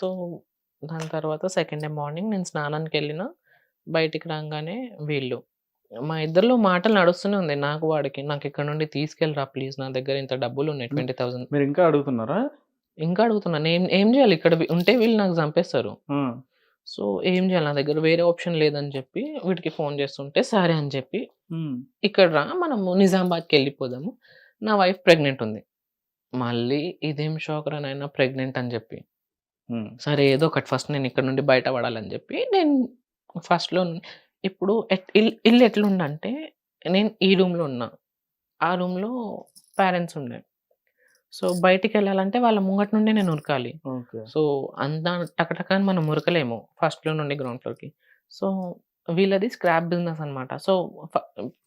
So, దాని తర్వాత second day morning నేను స్నానానికెళ్ళినా, బయటికి రాంగానే వీళ్ళు. మా ఇద్దరిలో మాటలు నడుస్తూనే ఉంది. నాకు వాడికి. "నాకిక్కడి నుండి తీసుకెళ్ళిరా ప్లీజ్. నా దగ్గర ఇంత డబ్బులున్నాయి హ్మ్. 20,000" మీరింకా అడుగుతున్నారా? ఇంకా అడుగుతున్నా. నేను ఏం జేయాలి? ఇక్కడ ఉంటే వీళ్ళు నాకు చంపేస్తారు. సో, ఏం జేయాలి? నా దగ్గర వేరే ఆప్షన్ లేదని చెప్పి వీడికి ఫోన్ చేస్తుంటే, సరే అని చెప్పి. "ఇక్కడ రా మనము నిజామాబాద్‌కెళ్ళిపోదాము. నా వైఫ్ ప్రెగ్నెంట్ ఉంది." మళ్ళీ ఇదేం షాక్‌రా నాయనా ప్రెగ్నెంట్ అని చెప్పి. సరే ఏదో ఒకటి ఫస్ట్ నేను ఇక్కడ నుండి బయట పడాలని చెప్పి నేను ఫస్ట్‌లో ఇప్పుడు ఇల్లు ఎట్లుందంటే నేను ఈ రూమ్‌లో ఉన్నా. ఆ రూమ్‌లో పేరెంట్స్ ఉండే. సో, బయటికెళ్ళాలంటే వాళ్ళ ముంగట నుండే నేను ఉరకాలి. ఓకే. సో, అంత టక టక అని మనం ఉరకలేము. ఫస్ట్ ఫ్లోర్ నుండి గ్రౌండ్ ఫ్లోర్‌కి. సో, వీళ్ళది స్క్రాప్ బిజినెస్ అన్నమాట. సో,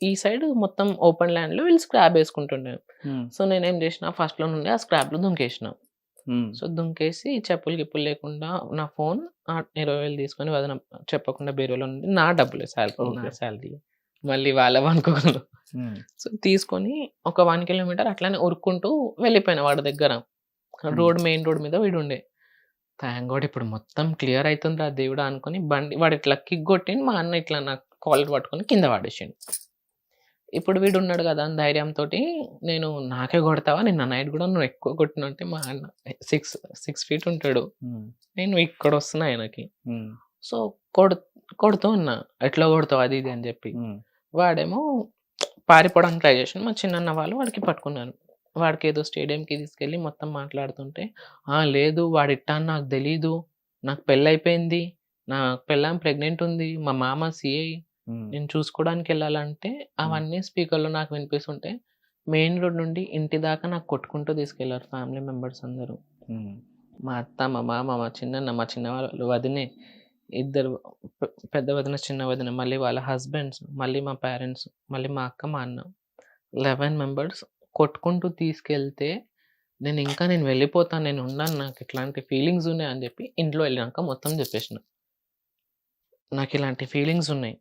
ఈ సైడ్ మొత్తం ఓపెన్ ల్యాండ్‌లో వీళ్ళు స్క్రాప్ ఏసుకుంటుండే. హ్మ్. సో, నేనేం చేసినా ఫస్ట్ ఫ్లోర్ నుండి ఆ స్క్రాప్‌లో దుంకేసిన. సో, దుంకేసి చెప్పులు గిప్పులు లేకుండా నా ఫోన్ ఆహ్, 20,000 తీసుకొని వదిన చెప్పకుండా బీరువాలో నుండి నా డబ్బులే ఓకే. సాలరీ. మళ్ళీ వాళ్ళవనుకోకుండా. హ్మ్. సో, తీసుకొని ఒక 1 కిలోమీటర్ అట్లనే ఉరుక్కుంటూ వెళ్ళిపోయినా వాడి దగ్గర. రోడ్ మెయిన్ రోడ్ మీద వీడుండే. థాంక్ గాడ్ ఇప్పుడు మొత్తం క్లియర్ అయితుందిరా దేవుడా అనుకోని బండి వాడు ఇట్లా కిక్ కొట్టిండు. మా అన్న ఇట్లా నా కాలర్ పట్టుకొని కింద పడేసిండు. ఇప్పుడు వీడున్నాడు కదా అని ధైర్యంతోటి నేను నాకే కొడతావా? నిన్న నైట్ కూడా నువ్వు ఎక్కువ కొట్టినవంటే మా అన్న 6, 6 ఫీట్ ఉంటాడు. నేను ఇక్కడొస్తున్నా ఆయనకి. హ్మ్. సో, కొడు కొడుతూ ఉన్నా. ఎట్లా కొడతావు అది ఇది అని చెప్పి. వాడేమో పారిపోవడానికి ట్రై చేసిండు. మా చిన్నన్న వాళ్ళు వాడికి పట్టుకున్నారు. వాడికేదో స్టేడియంకి తీసుకెళ్ళి మొత్తం మాట్లాడుతుంటే, "ఆ! లేదు వాడిట్టా నాకు తెలీదు. నాకు పెళ్ళయిపోయింది. నా పెళ్ళాం ప్రెగ్నెంట్ ఉంది. మా మామ సీఐ. నేను చూసుకోవడానికెళ్ళాలంటే" అవన్నీ స్పీకర్‌లో నాకు వినిపిస్తుంటే, మెయిన్ రోడ్ నుండి ఇంటి దాకా నాకు కొట్టుకుంటూ తీసుకెళ్ళారు ఫ్యామిలీ మెంబర్స్ అందరూ. మా అత్త, మా మామ, మా చిన్నన్న, మా చిన్న వాళ్ళు వదినే, ఇద్దరు పెద్ద వదిన, చిన్న వదిన, మళ్ళీ వాళ్ళ హస్బెండ్స్, మళ్ళీ మా పేరెంట్స్, మళ్ళీ మా అక్క, మా అన్న. 11 మెంబర్స్ కొట్టుకుంటూ తీసుకెళ్తే, నేను ఇంకా నేను వెళ్ళిపోతాను. నేను ఉండను. నాకు ఇట్లాంటి ఫీలింగ్స్ ఉన్నాయి అని చెప్పి ఇంట్లో వెళ్ళినాక మొత్తం చెప్పేసిన. నాకిలాంటి ఫీలింగ్స్ ఉన్నాయి.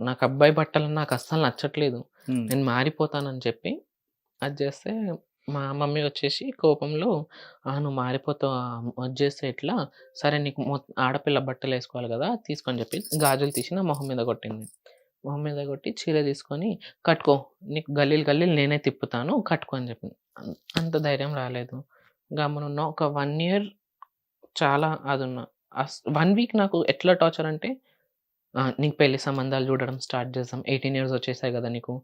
నాకు అబ్బాయి బట్టలు నాకు అస్సలు నచ్చట్లేదు. నేను మారిపోతానని చెప్పి అది చేస్తే మా మమ్మీ వచ్చేసి కోపంలో "ఆ! నువ్వు మారిపోతావా? వచ్చేస్తే ఎట్లా? సరే నీకు ఆడపిల్ల బట్టలేసుకోవాలి కదా! తీసుకో" అని చెప్పి గాజులు తీసి నా మొహం మీద కొట్టింది. మొహం మీద కొట్టి చీర తీసుకొని "కట్టుకో. నీకు గల్లీలు గల్లీలు నేనే తిప్పుతాను. కట్టుకో" అని చెప్పింది. అంత ధైర్యం రాలేదు. గమ్మునున్న ఒక 1 ఇయర్ చాలా అదున్నా. అస్ 1 వీక్ నాకు ఎట్లా టార్చర్ అంటే నీకు పెళ్ళి సంబంధాలు చూడడం స్టార్ట్ చేద్దాం. 18 ఇయర్స్ వచ్చేసాయి కదా నీకు.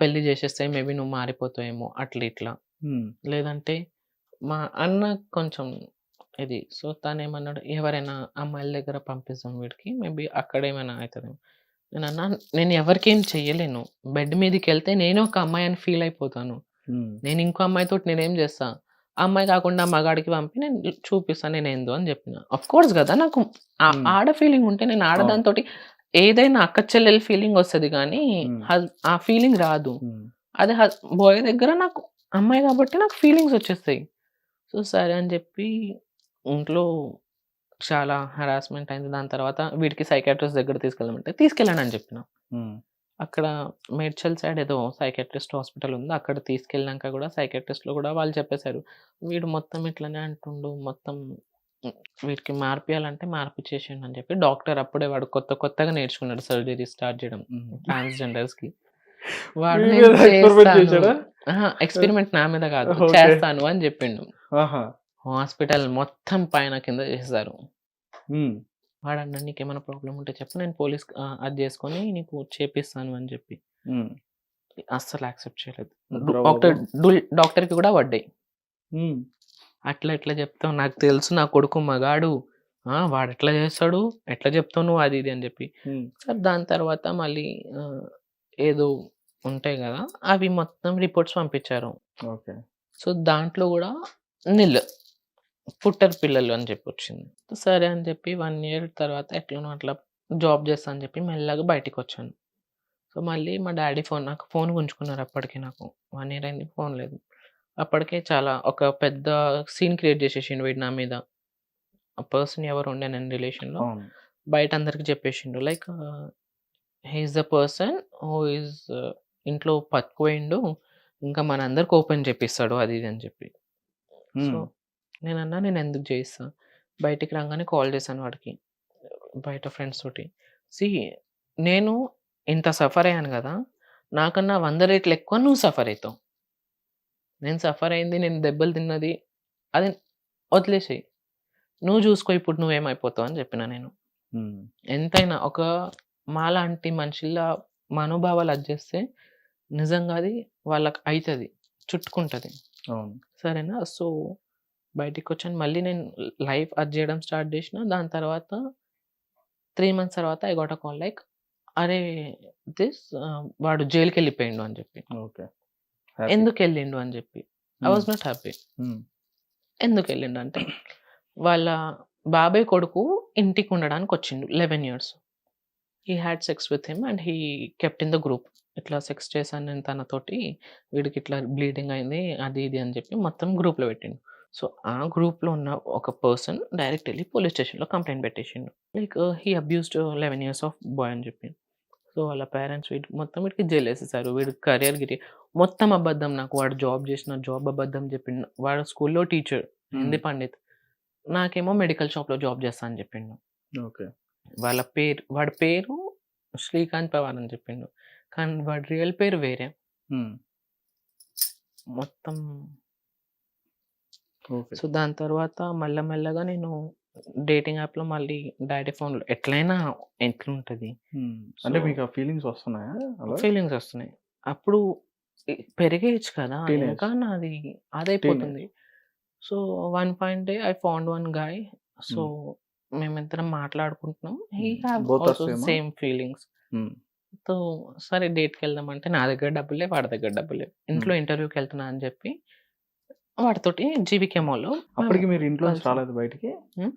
పెళ్ళి చేసేస్తే మేబీ నువ్వు మారిపోతావేమో అట్లా ఇట్లా. లేదంటే మా అన్న కొంచెం ఇది. సో, తనేమన్నాడు ఎవరైనా అమ్మాయిల దగ్గర పంపిద్దాం వీడికి. మేబీ అక్కడేమైనా అయితదేమో. నేనన్నా నేను ఎవరికేం చెయ్యలేను. బెడ్ మీదకెళ్తే నేను ఒక అమ్మాయి అని ఫీల్ అయిపోతాను. నేను ఇంకో అమ్మాయితోటి నేనేం చేస్తా? అమ్మాయి కాకుండా మగాడికి పంపి నేను చూపిస్తా నేనేందో అని చెప్పిన. ఆఫ్‌కోర్స్ కదా! నాకు. ఆడ ఫీలింగ్ ఉంటే నేను. ఆడదానితోటి ఏదైనా అక్క చెల్లెల ఫీలింగ్ వస్తది. హస్ ఆ ఫీలింగ్ రాదు. అదే బాయ్ దగ్గర నాకు అమ్మాయి కాబట్టి నాకు ఫీలింగ్స్ వచ్చేస్తాయి. సో, సరే అని చెప్పి ఇంట్లో చాలా హరాస్మెంట్ అయింది. దాని తర్వాత వీడికి సైకియాట్రిస్ట్ దగ్గర తీసుకెళ్ళమంటే తీసుకెళ్ళండి అని చెప్పిన. అక్కడ మేడ్చల్ సైడ్ ఏదో సైకియాట్రిస్ట్ హాస్పిటల్ ఉంది. అక్కడ తీసుకెళ్ళినాక కూడా సైకియాట్రిస్ట్‌లో కూడా వాళ్ళు చెప్పేసారు. వీడు మొత్తం ఇట్లనే అంటుండు. మొత్తం. వీడికి మార్పియాలంటే మార్పిచ్చేసేయండి అని చెప్పి డాక్టర్ అప్పుడే వాడు కొత్త కొత్తగా నేర్చుకున్నాడు సర్జరీ స్టార్ట్ చేయడం. ట్రాన్స్‌జెండర్స్‌కి. వాడు ఎక్స్‌పెరిమెంట్ నా మీద కాదు. చేస్తాను అని చెప్పిండు. హాస్పిటల్ మొత్తం పైన కింద చేసేసారు. హ్మ్. వాడన్నాడు "నీకేమైనా ప్రాబ్లమ్ ఉంటే చెప్పు నేను పోలీస్ అది చేసుకొని నీకు చేపిస్తాను" అని చెప్పి. అస్సలు యాక్సెప్ట్ చేయలేదు. డాక్టర్ డాక్టర్‌కి కూడా పడ్డాయి. అట్లా ఎట్లా చెప్తావు? నాకు తెలుసు నా కొడుకు మగాడు. ఆ! వాడెట్లా చేస్తాడు? ఎట్లా చెప్తావు నువ్వు అది ఇది అని చెప్పి. సరే దాని తర్వాత మళ్ళీ ఏదో ఉంటాయి కదా! అవి మొత్తం రిపోర్ట్స్ పంపించారు. ఓకే. సో, దాంట్లో కూడా నిల్. పుట్టరు పిల్లలు అని చెప్పి వచ్చింది. సరే అని చెప్పి 1 ఇయర్ తర్వాత ఎట్లనో అట్లా జాబ్ చేస్తా అని చెప్పి మెల్లగా బయటికొచ్చాను. సో, మళ్ళీ మా డ్యాడీ ఫోన్ నాకు ఫోన్ గుంజుకున్నారు అప్పటికి నాకు. 1 ఇయర్ అయింది ఫోన్ లేదు. అప్పటికే చాలా ఒక పెద్ద సీన్ క్రియేట్ చేసేసిండు వీడు నా మీద. ఆ పర్సన్ ఎవరు ఉండే నేను రిలేషన్‌లో. బయట అందరికి చెప్పేసిండు. Like he is the person who is ఇంట్లో పట్టుకుపోయిండు. ఇంకా మనందరికి ఓపెన్ చేపిస్తాడు అది ఇది అని చెప్పి. సో, హ్మ్. నేనన్నా నేను ఎందుకు చేయిస్తా? బయటికి రాగానే కాల్ చేశాను వాడికి. బయట ఫ్రెండ్స్ తోటి. సీ నేను ఇంత సఫర్ అయ్యాను గదా! నాకన్నా 100 రెట్లు ఎక్కువ నువ్వు సఫర్ అయితావు. నేను సఫర్ అయింది, నేను దెబ్బలు తిన్నది అది వదిలేసేయి. నువ్వు జూసుకో ఇప్పుడు నువ్వేమైపోతావు అని జెప్పినా నేను. ఎంతైనా ఒక మాలాంటి మనుషుల మనోభావాలు అది జేస్తే నిజంగా అది వాళ్ళకి అయితది. చుట్టుకుంటది. అవును. సరేనా? సో, బయటికొచ్చాను. మళ్ళీ నేను లైఫ్ అది జేయడం స్టార్ట్ జేషినా. దాని తర్వాత 3 మంత్స్ తర్వాత I got a call like అరే! ఆహ్, వాడు జైలుకెళ్ళిపోయిండు అని జెప్పి. ఓకే. ఎందుకెళ్ళిండు అని జెప్పి. I was not happy. హ్మ్. ఎందుకెళ్ళిండంటే వాళ్ళ బాబాయ్ కొడుకు ఇంటికి ఉండడానికొచ్చిండు 11 years. He had sex with him and he kept in the group. ఇట్లా సెక్స్ చేశాను నేను తనతోటి. వీడికి ఇట్లా బ్లీడింగ్ అయింది. అది ఇది అని జెప్పి మొత్తం గ్రూప్‌లో పెట్టిండు. సో, ఆ గ్రూప్‌లో ఉన్న ఒక పర్సన్ డైరెక్ట్ ఎళ్ళి పోలీస్ స్టేషన్‌లో complaint పెట్టేసిండు. Like he abused 11 years of boy అని జెప్పి. సో, వాళ్ళ పేరెంట్స్ వీడికి మొత్తం వీడికి జైలేసేసారు. వీడి కరియర్ గిరి మొత్తం అబద్ధం. నాకు వాడు జాబ్ జేసిన జాబ్ అబద్ధం జెప్పిండు. వాడు స్కూల్‌లో టీచర్. హిందీ. పండిత్. నాకేమో మెడికల్ షాప్‌లో జాబ్ జేస్తా అని జెప్పిండు. ఓకే. వాళ్ళ పేరు వాడి పేరు శ్రీకాంత్ పవార్ అని జెప్పిండు. కానీ వాడి రియల్ పేరు వేరే. మొత్తం. సో, దాని తర్వాత మెల్ల మెల్లగా నేను డేటింగ్ యాప్‌లో మళ్ళీ డాడీ ఫోన్‌లో ఎట్లైనా ఎట్లుంటది. హ్మ్. అంటే మీకు ఆ ఫీలింగ్స్ వస్తున్నాయా? ఫీలింగ్స్ ఒస్తున్నాయి. అప్పుడు ఇ పెరిగే ఏజ్ కదా! ఇంకా నాది. అదైపోతుంది. So, one fine day I found one guy. So. మేమిద్దరం మాట్లాడుకుంటున్నాం. హీ ఆల్సో సేమా? ఫీలింగ్స్. సో, సరే డేట్‌కెళ్దాం అంటే నా దగ్గర డబ్బులు. వాడి దగ్గర డబ్బులు. ఇంట్లో హ్మ్. ఇంటర్వ్యూకెళ్తున్నా అని జెప్పి వాడితోటి జీవీకే మాల్‌లో మేము అప్పటికి మీరు కలిసాం. రాలేదు బయటికి?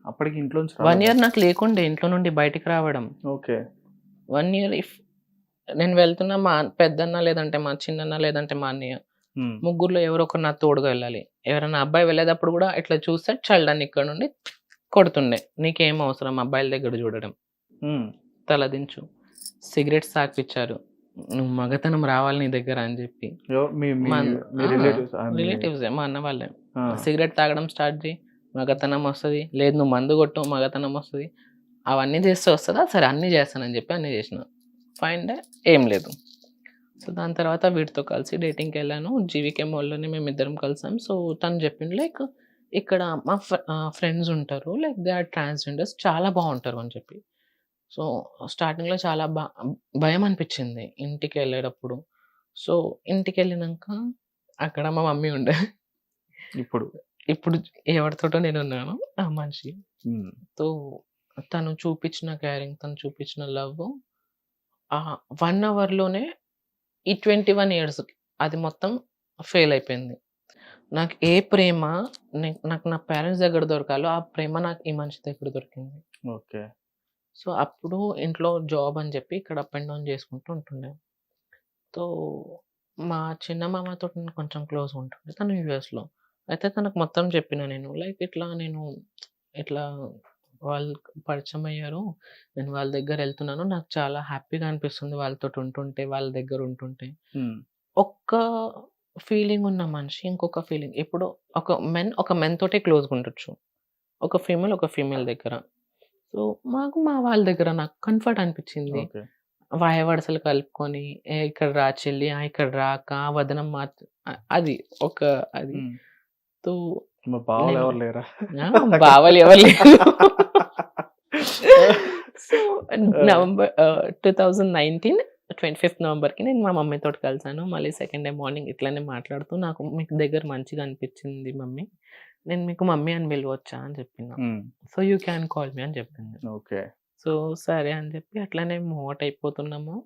అప్పటికి 1 రాలేదా? ఇయర్ నాకు లేకుండే ఇంట్లో నుండి బయటికి రావడం. ఓకే. 1 ఇయర్ ఇఫ్ నేను వెళ్తున్నా మా పెద్దన్న లేదంటే మా చిన్నన్న లేదంటే మా అన్నయ్య. ముగ్గురిలో ఎవరో ఒకరు నాకు తోడుగా వెళ్ళాలి. ఎవరైనా అబ్బాయి వెళ్ళేటప్పుడు గూడా ఇట్లా చూస్తే చల్లని ఇక్కడ నుండి కొడుతుండే. నీకేం అవసరం అబ్బాయిల దగ్గర. హ్మ్. తలదించు. సిగరెట్స్ తాగిపిచ్చారు. నువ్వు మగతనం రావాలి నీ దగ్గర అని ఆ! రిలేటివ్స్! మీ అన్న వాళ్ళే. సిగరెట్ తాగడం స్టార్ట్ జెయి. మగతనం వస్తది. లేదు నువ్వు మందు కొట్టు మగతనం వస్తది. అవన్నీ చేస్తే వస్తదా? సరే అన్నీ చేస్తానని చెప్పి అన్నీ చేసినా. ఫైన్ డే ఏం లేదు. సో, దాని తర్వాత వీడితో కలిసి డేటింగ్‌కెళ్ళాను. జీవీకే మాల్‌లోనే మేమిద్దరం కలిసాం. సో, తను చెప్పిండు లైక్ ఇక్కడ మా ఫ్రెండ్స్ ఉంటారు. లైక్ దే ఆర్ ట్రాన్స్‌జెండర్స్ చాలా బావుంటారు అని చెప్పి. సో, స్టార్టింగ్‌లో చాలా బ భయం అనిపిచ్చింది ఇంటికెళ్ళేటప్పుడు. సో, ఇంటికెళ్ళినంక అక్కడ మా మమ్మీ ఉండే. ఇప్పుడు. ఇప్పుడు ఎవరితోటో నేనున్నాను. ఆ మనిషి. సో, తను చూపిచ్చిన కేరింగ్, తను చూపిచ్చిన లవ్ ఆహ్, 1 అవర్‌లోనే ఈ 21 ఇయర్స్‌కి అది మొత్తం ఫెయిల్ అయిపోయింది. నాకు ఏ ప్రేమ నాకు నా పేరెంట్స్ దగ్గర దొరకాలో ఆ ప్రేమ నాకు ఈ మనిషి దగ్గర దొరికింది. ఓకే. సో, అప్పుడు ఇంట్లో జాబ్ అని జెప్పి ఇక్కడ అప్ అండ్ డౌన్ చేసుకుంటూ ఉంటుండే. సో, మా చిన్న మామతోటి నేను కొంచెం క్లోజ్‌గా ఉంటుండే. తను యూఎస్‌లో. అయితే తనకు మొత్తం చెప్పినా నేను. లైక్ ఇట్లా నేను ఇట్లా వాళ్ళు పరిచయం అయ్యారు. నేను వాళ్ళ దగ్గర ఎళ్తున్నాను. నాకు చాలా హ్యాపీగా అనిపిస్తుంది వాళ్ళతోటి ఉంటుంటే, వాళ్ళ దగ్గర ఉంటుంటే. ఒక్క ఫీలింగ్ ఉన్న మనిషి ఇంకొక ఫీలింగ్ ఇప్పుడు ఒక మెన్ ఒక మెన్ తోటే క్లోజ్‌గా ఉండొచ్చు. ఒక ఫీమేల్ ఒక ఫీమేల్ దగ్గర. సో, మాకు మా వాళ్ళ దగ్గర నాకు కంఫర్ట్ అనిపిచ్చింది. ఓకే. వాయ వరుసలు కలుపుకొని ఇక్కడ రా చెల్లి, ఇక్కడ రా అక్క, వదనం అ అది ఒక అది. మరి బావలు ఎవరు లేరా? ఆ! బావలు ఎవరు లేరు. సో, నవంబర్ ఆహ్, 2019 25థ్ నవంబర్‌కి నేను మా మమ్మీతోటి కలిసాను. మళ్ళీ సెకండ్ డే మార్నింగ్ ఇట్లనే మాట్లాడుతూ నాకు మీకు దగ్గర మంచిగా అనిపిచ్చింది మమ్మీ. నేను మీకు మమ్మీ అని పిలవచ్చా అని చెప్పిన. So, you can call me అని చెప్పింది. ఓకే. సో, సరే అని చెప్పి అట్లనే మూవ్ ఔట్ అయిపోతున్నాము.